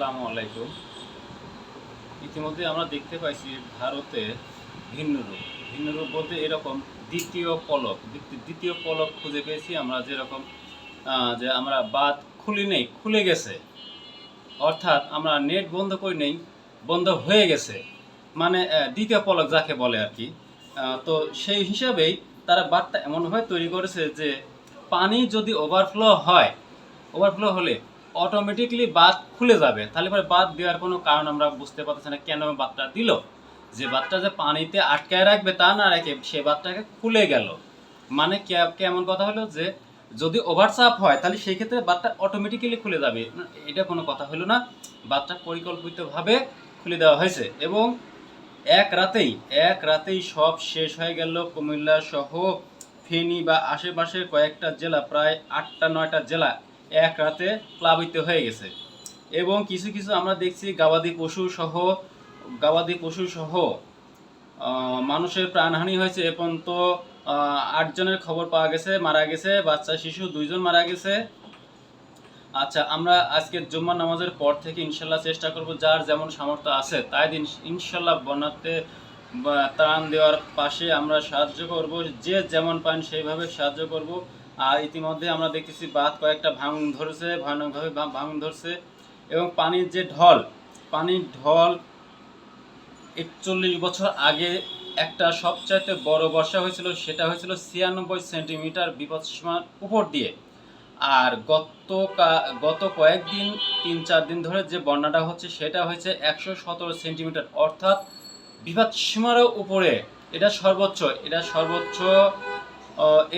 আসসালামু আলাইকুম। ইতিমধ্যে আমরা দেখতে পাইছি ভারতে ভিন্ন রূপ। ভিন্ন রূপ বলতে এরকম দ্বিতীয় পলক। দ্বিতীয়- পলক খুঁজে পেয়েছি আমরা যেরকম যে আমরা বাদ খুলি নেই, খুলে গেছে। অর্থাৎ আমরা নেট বন্ধ করি নেই, বন্ধ হয়ে গেছে। মানে দ্বিতীয় পলক যাকে বলে আর কি। তো সেই হিসাবেই তারা বাদটা এমনভাবে তৈরি করেছে যে পানি যদি ওভারফ্লো হয় ওভারফ্লো হলে অটোমেটিকলি বাদ খুলে যাবে। তাহলে পরে বাদ দেওয়ার কোনো কারণ আমরা বুঝতে পারতেছি না কেন বাদটা দিল। যে বাদটা যে পানিতে আটকায় রাখবে তা না রেখে সে বাদটাকে খুলে গেল। মানে কেমন কথা হলো যে যদি ওভারচাপ হয়, তাহলে সেই ক্ষেত্রে বাদটা অটোমেটিক্যালি খুলে যাবে। এটা কোনো কথা হলো না। বাদটা পরিকল্পিতভাবে খুলে দেওয়া হয়েছে এবং এক রাতেই এক রাতেই সব শেষ হয়ে গেল। কুমিল্লা সহ ফেনী বা আশেপাশের কয়েকটা জেলা, প্রায় আটটা, নয়টা জেলা এক রাতে প্লাবিত হয়ে গেছে। এবং কিছু কিছু আমরা দেখছি গাবাদি পশু সহ, গাবাদি পশু সহ মানুষের প্রাণহানি হয়েছে। এ পর্যন্ত আটজনের খবর পাওয়া গেছে, মারা গেছে, বাচ্চা, শিশু, দুইজন মারা গেছে। আচ্ছা আমরা আজকে জুম্মা নামাজের পর থেকে ইনশাল্লাহ চেষ্টা করব, যার যেমন সামর্থ্য আছে, তাই দিন ইনশাল্লাহ বন্যাতে ত্রাণ দেওয়ার পাশে আমরা সাহায্য করব। যে যেমন পান সেইভাবে সাহায্য করব। আর ইতিমধ্যে আমরা দেখতেছি বাদ কয়েকটা ভাঙন ধরেছে, ভয়ানকভাবে ভাঙন ধরছে এবং পানির যে ঢল, পানির ঢল একচল্লিশ বছর আগে একটা সবচাইতে বড় বর্ষা হয়েছিল, সেটা হয়েছিল ছিয়ানব্বই সেন্টিমিটার বিপদসীমার উপর দিয়ে। আর গত গত কয়েকদিন, তিন চার দিন ধরে যে বন্যাটা হচ্ছে, সেটা হয়েছে একশো সতেরো সেন্টিমিটার। অর্থাৎ বিপদসীমারও উপরে, এটা সর্বোচ্চ এটা সর্বোচ্চ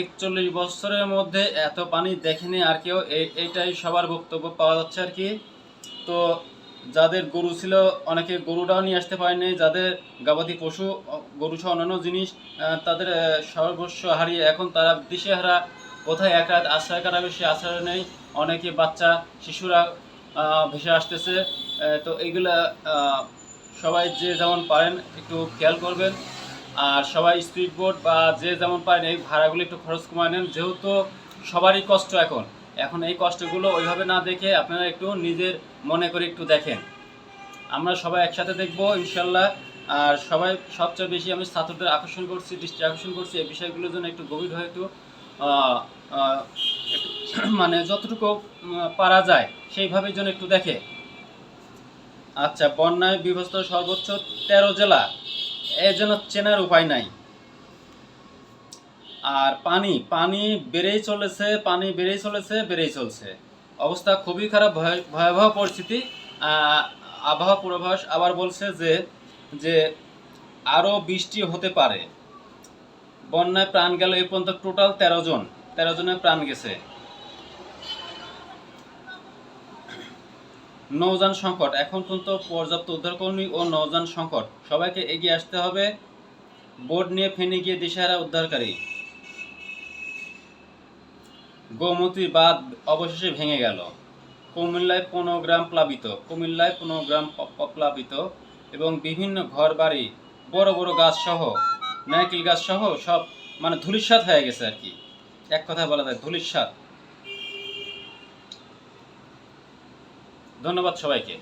একচল্লিশ বছরের মধ্যে এত পানি দেখেনি আর কেউ এইটাই সবার বক্তব্য পাওয়া যাচ্ছে আর কি। তো যাদের গরু ছিল, অনেকে গরুটাও নিয়ে আসতে পারেনি যাদের গবাদি পশু গরু সহ অন্যান্য জিনিস তাদের সর্বস্ব হারিয়ে এখন তারা দিশেহারা। কোথায় এক রাত আশ্রয় কাটাবে সে আশ্রয় নেই। অনেকে বাচ্চা, শিশুরা ভেসে আসতেছে। তো এইগুলা সবাই যে যেমন পারেন একটু খেয়াল করবেন। আর সবাই স্পিড বোট বা যে যেমন পারেন, এই ভাড়াগুলো একটু খরচ কমায় নেন। যেহেতু সবারই কষ্ট এখন এখন এই কষ্টগুলো ওইভাবে না দেখে আপনারা একটু নিজের মনে করে একটু দেখেন। আমরা সবাই একসাথে দেখব, ইনশাল্লাহ। আর সবাই সবচেয়ে বেশি আমি ছাত্রদের আকর্ষণ করছি, দৃষ্টি আকর্ষণ করছি, এই বিষয়গুলোর জন্য একটু গভীর হয়ে একটু মানে যতটুকু পারা যায় সেইভাবে যেন একটু দেখে। আচ্ছা বন্যায় বিভস্ত সর্বোচ্চ তেরো জেলা। এর জন্য চেনার উপায় নাই। আর পানি পানি বেড়েই চলেছে, পানি বেড়েই চলেছে, বেড়েই চলছে। অবস্থা খুবই খারাপ, ভয়- ভয়াবহ পরিস্থিতি। আবহাওয়া পূর্বাভাস আবার বলছে যে যে আরও বৃষ্টি হতে পারে। বন্যায় প্রাণ গেল এই পর্যন্ত টোটাল তেরো জন, তেরো জনের প্রাণ গেছে। নৌযান সংকট। এখন পর্যন্ত পর্যাপ্ত উদ্ধারকর্মী ও নৌযান সংকট। সবাইকে এগিয়ে আসতে হবে। বোর্ড নিয়ে ফেনে গিয়ে দিশাহারা উদ্ধারকারী। গোমতী বাঁধ অবশেষে ভেঙে গেল। কুমিল্লায় পনেরো গ্রাম প্লাবিত। কুমিল্লায় পনেরো গ্রাম প্লাবিত এবং বিভিন্ন ঘর বাড়ি, বড় বড় গাছ সহ নারকেল গাছ সহ সব মানে ধুলিস্বাদ হয়ে গেছে আর কি। এক কথা বলা যায় ধুলিস্বাদ ধন্যবাদ সবাইকে।